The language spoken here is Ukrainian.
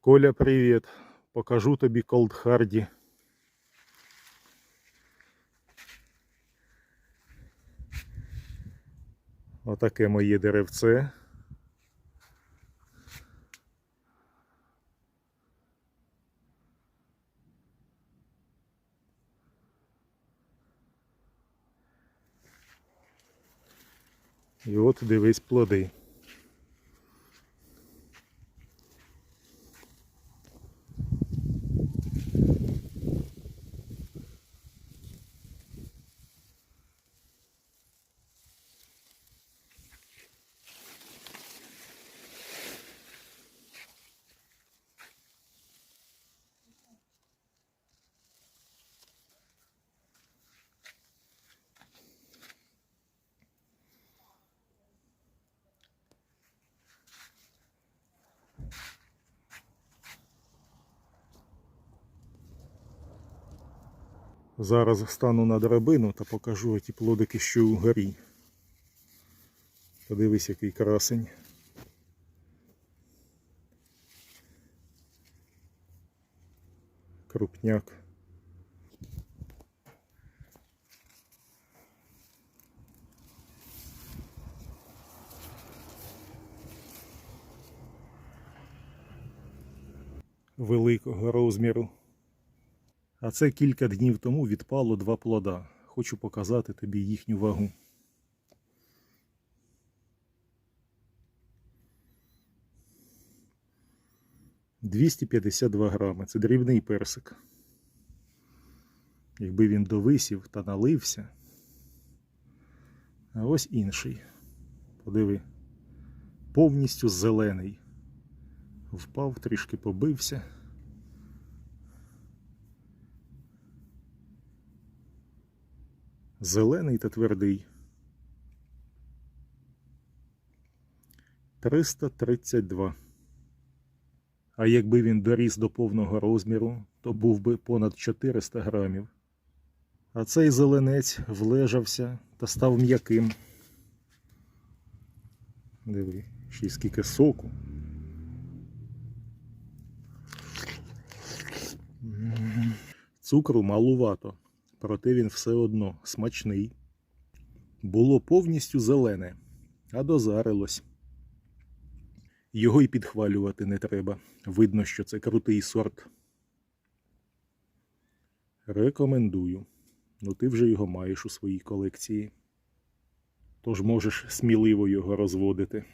Коля, привіт. Покажу тобі колдхарді. Отаке моє деревце. І от дивись плоди. Зараз стану на драбину та покажу ті плодики, що у горі. Подивись, який красень. Крупняк. Великого розміру. А це кілька днів тому відпало два плода. Хочу показати тобі їхню вагу. Двісті п'ятдесят два грами. Це дрібний персик. Якби він довисів та налився. А ось інший. Подиви. Повністю зелений. Впав, трішки побився. Зелений та твердий. 332. А якби він доріс до повного розміру, то був би понад 400 грамів. А цей зеленець влежався та став м'яким. Диви, ще й скільки соку. Цукру малувато проте він все одно смачний. Було повністю зелене, а дозарилось. Його й підхвалювати не треба. Видно, що це крутий сорт. Рекомендую. Ну ти вже його маєш у своїй колекції. Тож можеш сміливо його розводити.